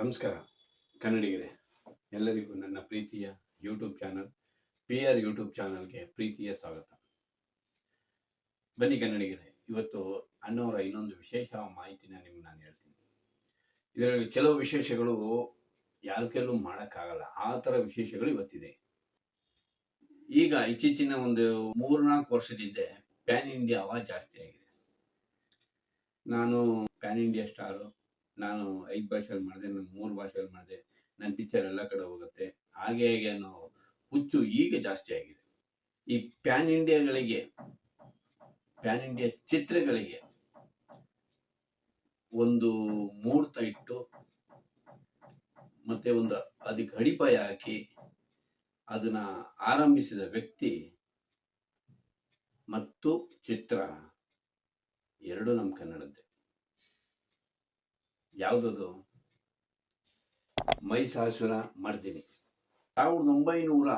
ನಮಸ್ಕಾರ, ಕನ್ನಡಿಗರೇ. ಎಲ್ಲರಿಗೂ ನನ್ನ ಪ್ರೀತಿಯ YouTube channel P R YouTube ಚಾನಲ್ಗೆ ಪ್ರೀತಿಯ ಸ್ವಾಗತ. ಬನ್ನಿ ಕನ್ನಡಿಗರೇ, ಇವತ್ತು ಅಣ್ಣವರ ಇನ್ನೊಂದು ವಿಶೇಷ ಮಾಹಿತಿನ ನಿಮ್ಗೆ ನಾನು ಹೇಳ್ತೀನಿ. ಇದರಲ್ಲಿ ಕೆಲವು ವಿಶೇಷಗಳು ಯಾರ ಕೆಲವು ಮಾಡೋಕ್ಕಾಗಲ್ಲ, ಆ ಥರ ವಿಶೇಷಗಳು ಇವತ್ತಿದೆ. ಈಗ ಇತ್ತೀಚಿನ ಒಂದು ಮೂರ್ನಾಲ್ಕು ವರ್ಷದಿಂದ ಪ್ಯಾನ್ ಇಂಡಿಯಾ ಅವಾಜ್ ಜಾಸ್ತಿ ಆಗಿದೆ. ನಾನು ಪ್ಯಾನ್ ಇಂಡಿಯಾ ಸ್ಟಾರು ನಾನು ಐದು ಭಾಷೆಯಲ್ಲಿ ಮಾಡಿದೆ, ನಾನು ಮೂರು ಭಾಷೆಯಲ್ಲಿ ಮಾಡಿದೆ, ನನ್ನ ಟೀಚರ್ ಎಲ್ಲ ಕಡೆ ಹೋಗುತ್ತೆ. ಹಾಗೆ ಹೇಗೆ ಅನ್ನೋ ಹುಚ್ಚು ಈಗ ಜಾಸ್ತಿ ಆಗಿದೆ. ಈ ಪ್ಯಾನ್ ಇಂಡಿಯಾಗಳಿಗೆ ಪ್ಯಾನ್ ಇಂಡಿಯಾ ಚಿತ್ರಗಳಿಗೆ ಒಂದು ಮುಹೂರ್ತ ಇಟ್ಟು, ಮತ್ತೆ ಒಂದು ಅದಕ್ಕೆ ಅಡಿಪಾಯ ಹಾಕಿ ಅದನ್ನ ಆರಂಭಿಸಿದ ವ್ಯಕ್ತಿ ಮತ್ತು ಚಿತ್ರ ಎರಡು ನಮ್ಮ ಕನ್ನಡದ್ದೇ. ಯಾವುದದು? ಮೈಸಾಸುರ ಮರ್ದಿನಿ ಸಾವಿರದ ಒಂಬೈನೂರ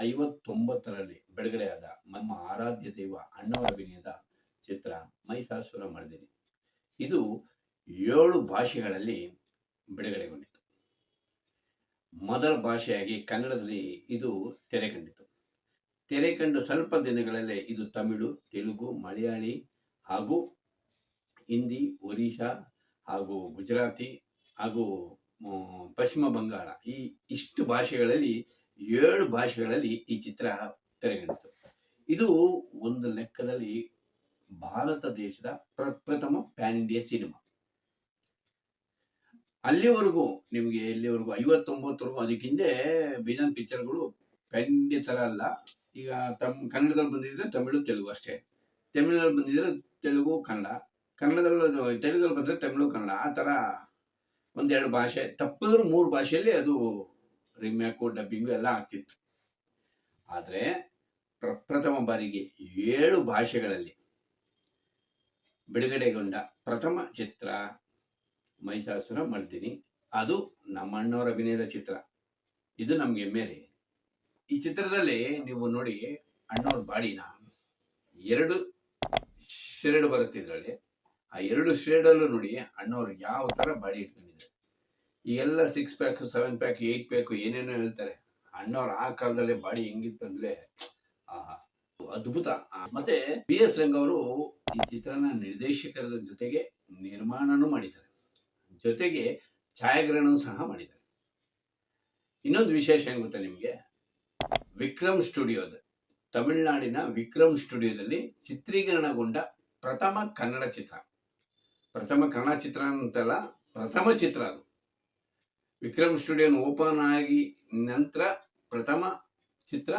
ಐವತ್ತೊಂಬತ್ತರಲ್ಲಿ ಬಿಡುಗಡೆಯಾದ ನಮ್ಮ ಆರಾಧ್ಯ ದೈವ ಅಣ್ಣವರ ಅಭಿನಯದ ಚಿತ್ರ ಮೈಸಾಸುರ ಮರ್ದಿನಿ ಇದು ಏಳು ಭಾಷೆಗಳಲ್ಲಿ ಬಿಡುಗಡೆಗೊಂಡಿತು ಮೊದಲ ಭಾಷೆಯಾಗಿ ಕನ್ನಡದಲ್ಲಿ ಇದು ತೆರೆ ಕಂಡಿತು ತೆರೆ ಕಂಡು ಸ್ವಲ್ಪ ದಿನಗಳಲ್ಲೇ ಇದು ತಮಿಳು, ತೆಲುಗು, ಮಲಯಾಳಿ ಹಾಗೂ ಹಿಂದಿ, ಒರಿಸ್ಸಾ ಹಾಗೂ ಗುಜರಾತಿ ಹಾಗೂ ಪಶ್ಚಿಮ ಬಂಗಾಳ ಈ ಇಷ್ಟು ಭಾಷೆಗಳಲ್ಲಿ, ಏಳು ಭಾಷೆಗಳಲ್ಲಿ ಈ ಚಿತ್ರ ತೆರೆಗಿಡಿತು. ಇದು ಒಂದು ಲೆಕ್ಕದಲ್ಲಿ ಭಾರತ ದೇಶದ ಪ್ರಪ್ರಥಮ ಪ್ಯಾನ್ ಇಂಡಿಯಾ ಸಿನಿಮಾ. ಅಲ್ಲಿವರೆಗೂ, ನಿಮಗೆ ಎಲ್ಲಿವರೆಗೂ ಐವತ್ತೊಂಬತ್ತರೆಗೂ ಅದಕ್ಕಿಂದೆ ಬೇಜಾನ್ ಪಿಕ್ಚರ್ಗಳು ಪ್ಯಾನ್ ಇಂಡಿಯಾ ಥರ ಅಲ್ಲ. ಈಗ ತಮ್ಮ ಕನ್ನಡದಲ್ಲಿ ಬಂದಿದ್ರೆ ತಮಿಳು, ತೆಲುಗು ಅಷ್ಟೇ. ತಮಿಳಲ್ಲಿ ಬಂದಿದ್ರೆ ತೆಲುಗು, ಕನ್ನಡ. ಕನ್ನಡದಲ್ಲಿ ತೆಲುಗಲ್ಲಿ ಬಂದರೆ ತಮಿಳು ಕನ್ನಡ, ಆ ಥರ ಒಂದೆರಡು ಭಾಷೆ, ತಪ್ಪಿದ್ರು ಮೂರು ಭಾಷೆಯಲ್ಲಿ ಅದು ರಿಮ್ಯಾಕು, ಡಬ್ಬಿಂಗು ಎಲ್ಲ ಆಗ್ತಿತ್ತು. ಆದರೆ ಪ್ರಪ್ರಥಮ ಬಾರಿಗೆ ಏಳು ಭಾಷೆಗಳಲ್ಲಿ ಬಿಡುಗಡೆಗೊಂಡ ಪ್ರಥಮ ಚಿತ್ರ ಮೈಸಾಸುರ ಮರ್ದಿನಿ. ಅದು ನಮ್ಮ ಅಣ್ಣವರ ಅಭಿನಯದ ಚಿತ್ರ. ಇದು ನಮ್ಗೆ ಹೆಮ್ಮೆ ಈ ಚಿತ್ರದಲ್ಲಿ ನೀವು ನೋಡಿ ಅಣ್ಣವ್ರ ಬಾಡಿನ ಎರಡು ಶೆರಡು ಬರುತ್ತೆ ಇದರಲ್ಲಿ. ಆ ಎರಡು ಶೇಡಲ್ಲೂ ನೋಡಿ, ಅಣ್ಣವ್ರು ಯಾವ ತರ ಬಾಡಿ ಇಟ್ಕೊಂಡಿದ್ದಾರೆ. ಈಗೆಲ್ಲ six pack seven pack eight pack ಏನೇನೋ ಹೇಳ್ತಾರೆ. ಅಣ್ಣವ್ರ ಆ ಕಾಲದಲ್ಲೇ ಬಾಡಿ ಹೆಂಗಿತ್ತಂದ್ರೆ ಆ ಅದ್ಭುತ. ಮತ್ತೆ ಬಿ ಎಸ್ ರಂಗ್ ಅವರು ಈ ಚಿತ್ರನ ನಿರ್ದೇಶಕರ ಜೊತೆಗೆ ನಿರ್ಮಾಣನೂ ಮಾಡಿದ್ದಾರೆ. ಜೊತೆಗೆ ಛಾಯಾಗ್ರಹಣವೂ ಸಹ ಮಾಡಿದ್ದಾರೆ. ಇನ್ನೊಂದು ವಿಶೇಷ ಏನ್ ಗೊತ್ತಾ ನಿಮಗೆ? ವಿಕ್ರಮ್ ಸ್ಟುಡಿಯೋದ, ತಮಿಳುನಾಡಿನ ವಿಕ್ರಮ್ ಸ್ಟುಡಿಯೋದಲ್ಲಿ ಚಿತ್ರೀಕರಣಗೊಂಡ ಪ್ರಥಮ ಕನ್ನಡ ಚಿತ್ರ. ಪ್ರಥಮ ಕನ್ನಡ ಚಿತ್ರ ಅಂತಲ್ಲ, ಪ್ರಥಮ ಚಿತ್ರ ಅದು. ವಿಕ್ರಮ್ ಸ್ಟುಡಿಯೋನ ಓಪನ್ ಆಗಿ ನಂತರ ಪ್ರಥಮ ಚಿತ್ರ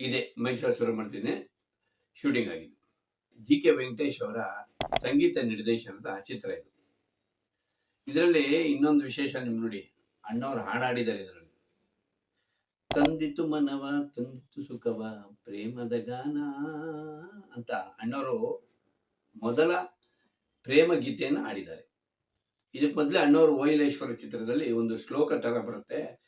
ಇದೆ ಮೈಸಾಸುರ ಮಾಡ್ತೀನಿ ಶೂಟಿಂಗ್ ಆಗಿದೆ ಜಿ ಕೆ ವೆಂಕಟೇಶ್ ಅವರ ಸಂಗೀತ ನಿರ್ದೇಶನದ ಚಿತ್ರ ಇದು. ಇದರಲ್ಲಿ ಇನ್ನೊಂದು ವಿಶೇಷ ನಿಮ್ ನೋಡಿ, ಅಣ್ಣವ್ರು ಹಾಡಾಡಿದ್ದಾರೆ ಇದರಲ್ಲಿ. ತಂದಿತು ಮನವ, ತಂದಿತು ಸುಖವ, ಪ್ರೇಮದ ಗಾನ ಅಂತ ಅಣ್ಣವರು ಮೊದಲ ಪ್ರೇಮ ಗೀತೆಯನ್ನು ಹಾಡಿದ್ದಾರೆ. ಇದಕ್ಕೆ ಮೊದಲೇ ಅಣ್ಣವರು ವೈಲೇಶ್ವರ ಚಿತ್ರದಲ್ಲಿ ಒಂದು ಶ್ಲೋಕ ತರ ಬರುತ್ತೆ.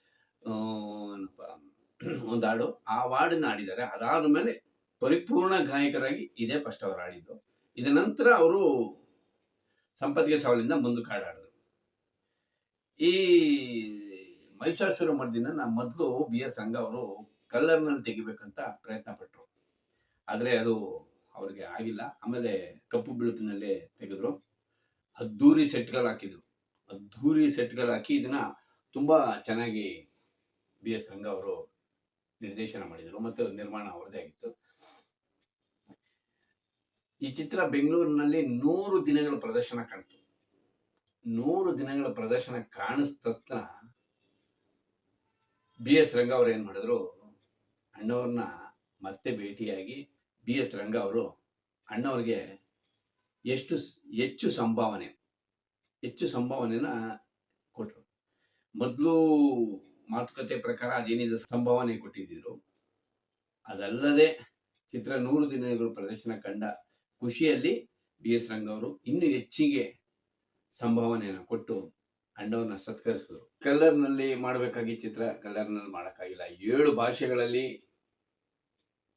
ಒಂದು ಹಾಡು. ಆ ಹಾಡನ್ನ ಹಾಡಿದ್ದಾರೆ. ಅದಾದ ಮೇಲೆ ಪರಿಪೂರ್ಣ ಗಾಯಕರಾಗಿ ಇದೇ ಫಸ್ಟ್ ಅವರು ಹಾಡಿದ್ದು. ಇದ ನಂತರ ಅವರು ಸಂಪತ್ತಿಗೆ ಸವಾಲಿಂದ ಮುಂದೆ ಹಾಡಾಡಿದ್ರು ಈ ಮೈಸೂರು ಮರ್ದಿನ ನಾ ಮೊದಲು ಬಿ ಎಸ್ ರಂಗ ಅವರು ಕಲ್ಲರ್ನಲ್ಲಿ ತೆಗಿಬೇಕಂತ ಪ್ರಯತ್ನ ಪಟ್ಟರು ಆದರೆ ಅದು ಅವ್ರಿಗೆ ಆಗಿಲ್ಲ. ಆಮೇಲೆ ಕಪ್ಪು ಬಿಳುಪಿನಲ್ಲಿ ತೆಗೆದ್ರು. ಅದ್ದೂರಿ ಸೆಟ್ಗಳು ಹಾಕಿದ್ರು. ಅದ್ದೂರಿ ಸೆಟ್ಗಳು ಹಾಕಿ ಇದನ್ನ ತುಂಬಾ ಚೆನ್ನಾಗಿ ಬಿ ಎಸ್ ರಂಗ ಅವರು ನಿರ್ದೇಶನ ಮಾಡಿದರು. ಮತ್ತು ನಿರ್ಮಾಣ ಅವರದೇ ಆಗಿತ್ತು. ಈ ಚಿತ್ರ ಬೆಂಗಳೂರಿನಲ್ಲಿ ನೂರು ದಿನಗಳ ಪ್ರದರ್ಶನ ಕಾಣ್ತು. ನೂರು ದಿನಗಳ ಪ್ರದರ್ಶನ ಕಾಣಿಸ್ತತ್ನ ಬಿ ಎಸ್ ರಂಗ ಅವ್ರು ಏನ್ ಮಾಡಿದ್ರು? ಅಣ್ಣವ್ರನ್ನ ಮತ್ತೆ ಭೇಟಿಯಾಗಿ ಬಿ ಎಸ್ ರಂಗ ಅವರು ಅಣ್ಣವ್ರಿಗೆ ಎಷ್ಟು ಹೆಚ್ಚು ಸಂಭಾವನೆ, ಹೆಚ್ಚು ಸಂಭಾವನೆನ ಕೊಟ್ಟರು ಮೊದಲು ಮಾತುಕತೆ ಪ್ರಕಾರ ಅದೇನಿದೆ ಸಂಭಾವನೆ ಕೊಟ್ಟಿದ್ದರು ಅದಲ್ಲದೆ ಚಿತ್ರ ನೂರು ದಿನಗಳು ಪ್ರದರ್ಶನ ಕಂಡ ಖುಷಿಯಲ್ಲಿ ಬಿ ಎಸ್ ರಂಗ ಅವರು ಇನ್ನೂ ಹೆಚ್ಚಿಗೆ ಸಂಭಾವನೆಯನ್ನು ಕೊಟ್ಟು ಅಣ್ಣವ್ರನ್ನ ಸತ್ಕರಿಸಿದ್ರು. ಕಲರ್ನಲ್ಲಿ ಮಾಡಬೇಕಾಗಿ ಚಿತ್ರ, ಕಲರ್ನಲ್ಲಿ ಮಾಡೋಕ್ಕಾಗಿಲ್ಲ. ಏಳು ಭಾಷೆಗಳಲ್ಲಿ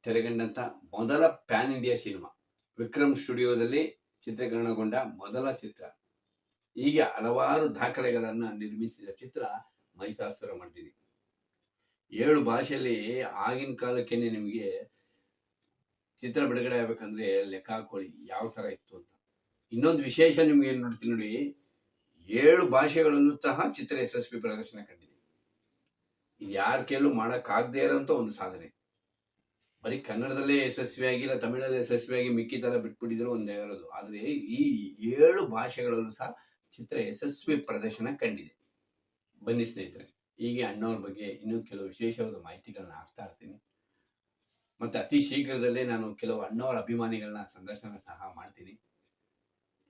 ತೆರೆಗಂಡಂತ ಮೊದಲ ಪ್ಯಾನ್ ಇಂಡಿಯಾ ಸಿನಿಮಾ. ವಿಕ್ರಮ್ ಸ್ಟುಡಿಯೋದಲ್ಲಿ ಚಿತ್ರೀಕರಣಗೊಂಡ ಮೊದಲ ಚಿತ್ರ. ಹೀಗೆ ಹಲವಾರು ದಾಖಲೆಗಳನ್ನು ನಿರ್ಮಿಸಿದ ಚಿತ್ರ ಮಹಿಷಾಸುರ ಮಾಡಿದ್ದೀನಿ ಏಳು ಭಾಷೆಯಲ್ಲಿ ಆಗಿನ ಕಾಲಕ್ಕೇನೆ ನಿಮಗೆ ಚಿತ್ರ ಬಿಡುಗಡೆ ಆಗ್ಬೇಕಂದ್ರೆ ಲೆಕ್ಕ ಹಾಕೊಳ್ಳಿ ಯಾವ ತರ ಇತ್ತು ಅಂತ. ಇನ್ನೊಂದು ವಿಶೇಷ ನಿಮ್ಗೆ ಏನು ನೋಡ್ತೀನಿ ನೋಡಿ, ಏಳು ಭಾಷೆಗಳನ್ನು ಸಹ ಚಿತ್ರ ಯಶಸ್ವಿ ಪ್ರದರ್ಶನ ಕಂಡಿದೆ. ಇದು ಯಾರ ಕೈಲೂ ಮಾಡಕ್ಕಾಗದೇ ಇರೋಂಥ ಒಂದು ಸಾಧನೆ. ಬರೀ ಕನ್ನಡದಲ್ಲೇ ಯಶಸ್ವಿಯಾಗಿ ಇಲ್ಲ, ತಮಿಳಲ್ಲೇ ಯಶಸ್ವಿಯಾಗಿ ಮಿಕ್ಕಿದೆಲ್ಲ ಬಿಟ್ಬಿಟ್ಟಿದ್ರು ಒಂದೇ ಇರೋದು. ಆದ್ರೆ ಈ ಏಳು ಭಾಷೆಗಳಲ್ಲೂ ಸಹ ಚಿತ್ರ ಯಶಸ್ವಿ ಪ್ರದರ್ಶನ ಕಂಡಿದೆ. ಬನ್ನಿ ಸ್ನೇಹಿತರೆ, ಹೀಗೆ ಅಣ್ಣವ್ರ ಬಗ್ಗೆ ಇನ್ನೂ ಕೆಲವು ವಿಶೇಷವಾದ ಮಾಹಿತಿಗಳನ್ನ ಹಾಕ್ತಾ ಇರ್ತೀನಿ. ಮತ್ತೆ ಅತಿ ಶೀಘ್ರದಲ್ಲೇ ನಾನು ಕೆಲವು ಅಣ್ಣವರ ಅಭಿಮಾನಿಗಳನ್ನ ಸಂದರ್ಶನ ಸಹ ಮಾಡ್ತೀನಿ.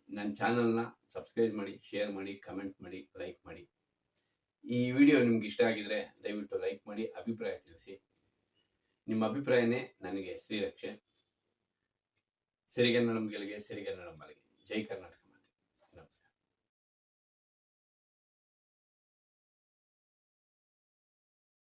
ನನ್ನ ಚಾನಲ್ನ ಸಬ್ಸ್ಕ್ರೈಬ್ ಮಾಡಿ, ಶೇರ್ ಮಾಡಿ, ಕಮೆಂಟ್ ಮಾಡಿ, ಲೈಕ್ ಮಾಡಿ. ಈ ವಿಡಿಯೋ ನಿಮ್ಗೆ ಇಷ್ಟ ಆಗಿದ್ರೆ ದಯವಿಟ್ಟು ಲೈಕ್ ಮಾಡಿ, ಅಭಿಪ್ರಾಯ ತಿಳಿಸಿ. ನಿಮ್ಮ ಅಭಿಪ್ರಾಯನೇ ನನಗೆ ಶ್ರೀರಕ್ಷೆ. ಸಿರಿಗನ್ನಡಂಗಳಿಗೆ ಸಿರಿಗನ್ನಡಂಬಲಿಗೆ ಜೈ ಕರ್ನಾಟಕ ಮಾತೆ. ನಮಸ್ಕಾರ.